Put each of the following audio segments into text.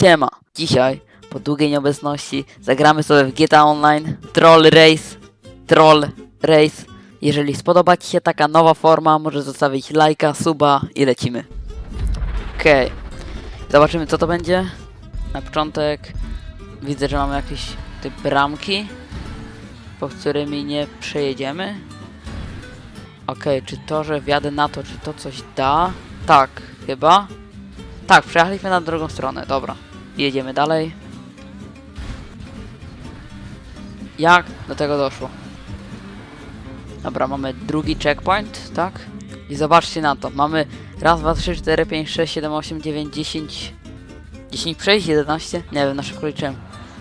Siema! Dzisiaj, po długiej nieobecności, zagramy sobie w GTA Online Troll Race. Troll Race. Jeżeli spodoba Ci się taka nowa forma, możesz zostawić lajka, suba i lecimy. Okej. Zobaczymy co to będzie. Na początek widzę, że mamy jakieś te bramki, po którymi nie przejedziemy. Okej, czy to, że wjadę na to, czy to coś da? Tak, chyba. Tak, przejechaliśmy na drugą stronę, dobra. Jedziemy dalej. Jak do tego doszło? Dobra, mamy drugi checkpoint, tak? I zobaczcie na to. Mamy raz, dwa, trzy, cztery, pięć, sześć, siedem, osiem, dziewięć, dziesięć... 10 przejść, 11? Nie wiem, na szybko liczyłem.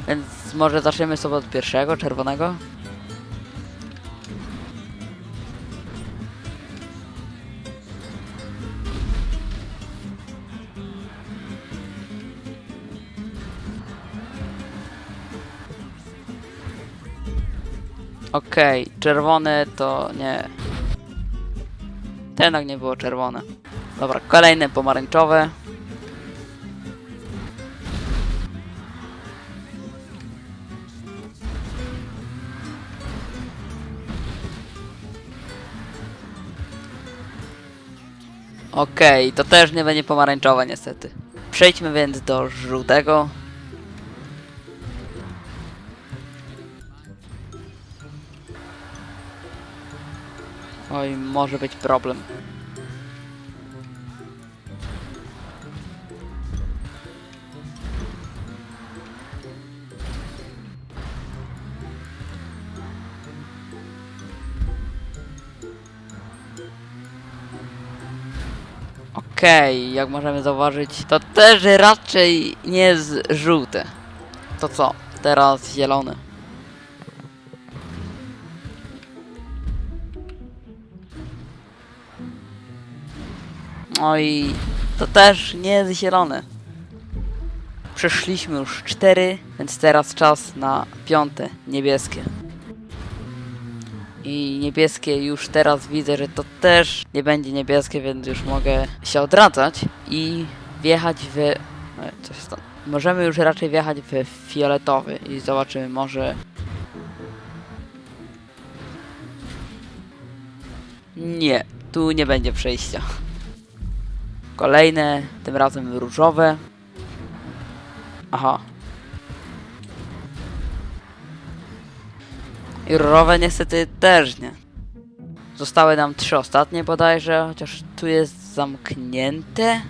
Więc może zaczniemy sobie od pierwszego, czerwonego. Okej, czerwone to nie. To jednak nie było czerwone. Dobra, kolejne pomarańczowe. Okej, to też nie będzie pomarańczowe niestety. Przejdźmy więc do żółtego. Oj, może być problem. Okej, jak możemy zauważyć, to też raczej nie jest żółte. To co? Teraz zielone. Oj, No to też nie jest zielone. Przeszliśmy już cztery, więc teraz czas na piąte, niebieskie. I niebieskie już teraz widzę, że to też nie będzie niebieskie, więc już mogę się odradzać i wjechać w... e, Coś tam. Możemy już raczej wjechać w fioletowy i zobaczymy może... Nie, tu nie będzie przejścia. Kolejne, tym razem różowe. Aha. I różowe niestety też nie. Zostały nam trzy ostatnie bodajże, chociaż tu jest zamknięte.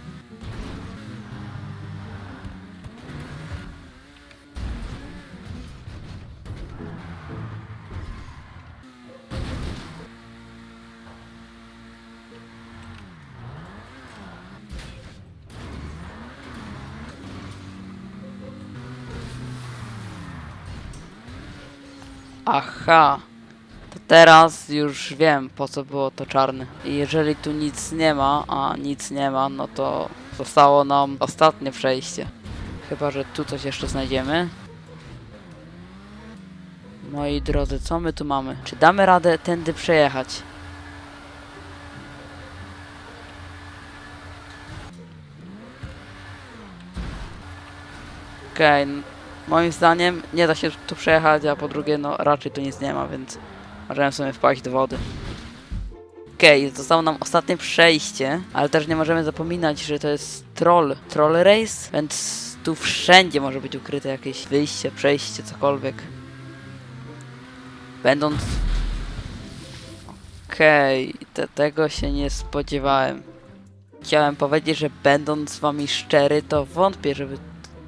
Aha. To teraz już wiem po co było to czarne. I jeżeli tu nic nie ma, a nic nie ma, no to zostało nam ostatnie przejście. Chyba, że tu coś jeszcze znajdziemy. Moi drodzy, co my tu mamy? Czy damy radę tędy przejechać? Okej, n- moim zdaniem nie da się tu przejechać, a po drugie, no raczej tu nic nie ma, więc możemy sobie wpaść do wody. Okej, zostało nam ostatnie przejście, ale też nie możemy zapominać, że to jest troll, troll race, więc tu wszędzie może być ukryte jakieś wyjście, przejście, cokolwiek. Będąc... Okej, te, tego się nie spodziewałem. Chciałem powiedzieć, że będąc z wami szczery, to wątpię, żeby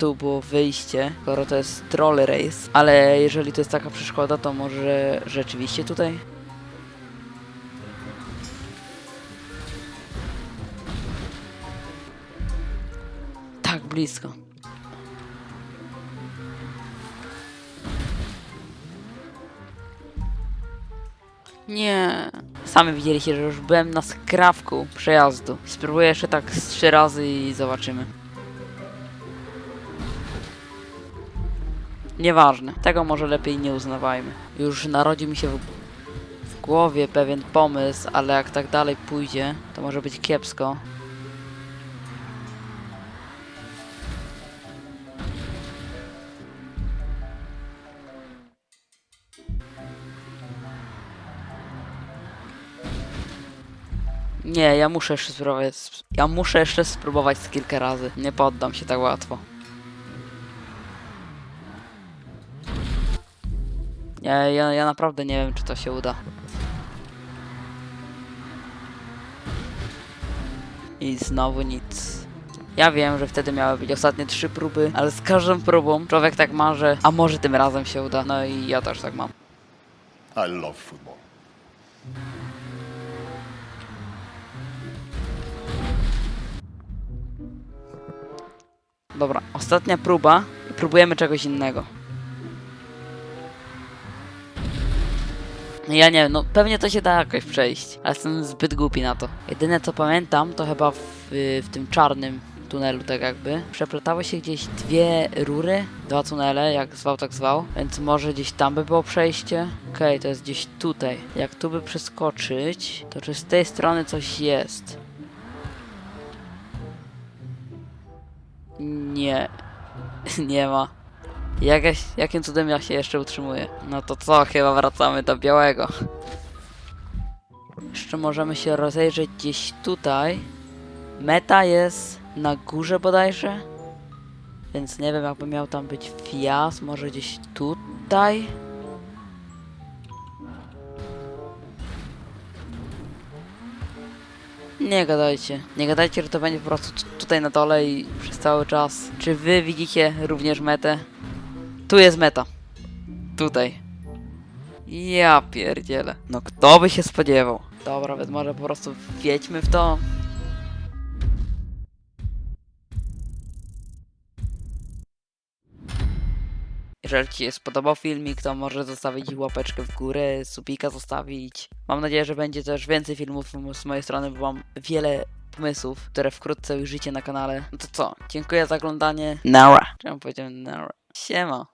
tu było wyjście, skoro to jest troll race. Ale jeżeli to jest taka przeszkoda, to może rzeczywiście tutaj? Tak blisko. Nie. Sami widzieliście, że już byłem na skrawku przejazdu. Spróbuję jeszcze tak trzy razy i zobaczymy. Nieważne, tego może lepiej nie uznawajmy. Już narodzi mi się w, w głowie pewien pomysł, ale jak tak dalej pójdzie, to może być kiepsko. Nie, ja muszę jeszcze spróbować. Ja muszę jeszcze spróbować kilka razy. Nie poddam się tak łatwo. Ja, ja, ja naprawdę nie wiem, czy to się uda. I znowu nic. Ja wiem, że wtedy miały być ostatnie trzy próby, ale z każdą próbą człowiek tak marzy, a może tym razem się uda. No i ja też tak mam. I love football. Dobra, ostatnia próba i próbujemy czegoś innego. Ja nie wiem, no pewnie to się da jakoś przejść, ale jestem zbyt głupi na to. Jedyne co pamiętam, to chyba w, w tym czarnym tunelu tak jakby przeplatały się gdzieś dwie rury, dwa tunele, jak zwał tak zwał, więc może gdzieś tam by było przejście. Okej, to jest gdzieś tutaj. Jak tu by przeskoczyć, to czy z tej strony coś jest? Nie. Nie ma. Jakaś, jakim cudem ja się jeszcze utrzymuję? No to co, chyba wracamy do białego. Jeszcze możemy się rozejrzeć gdzieś tutaj. Meta jest na górze bodajże. Więc nie wiem, jakby miał tam być wjazd. Może gdzieś tutaj. Nie gadajcie. Nie gadajcie, że to będzie po prostu tutaj na dole i przez cały czas. Czy wy widzicie również metę? Tu jest meta. Tutaj. Ja pierdzielę. No kto by się spodziewał? Dobra, więc może po prostu wjedźmy w to. Jeżeli Ci się spodobał filmik, to może zostawić łapeczkę w górę, subika zostawić. Mam nadzieję, że będzie też więcej filmów z mojej strony, bo mam wiele pomysłów, które wkrótce ujrzycie na kanale. No to co? Dziękuję za oglądanie. Nara. Czemu powiedziałem Nara? Siema.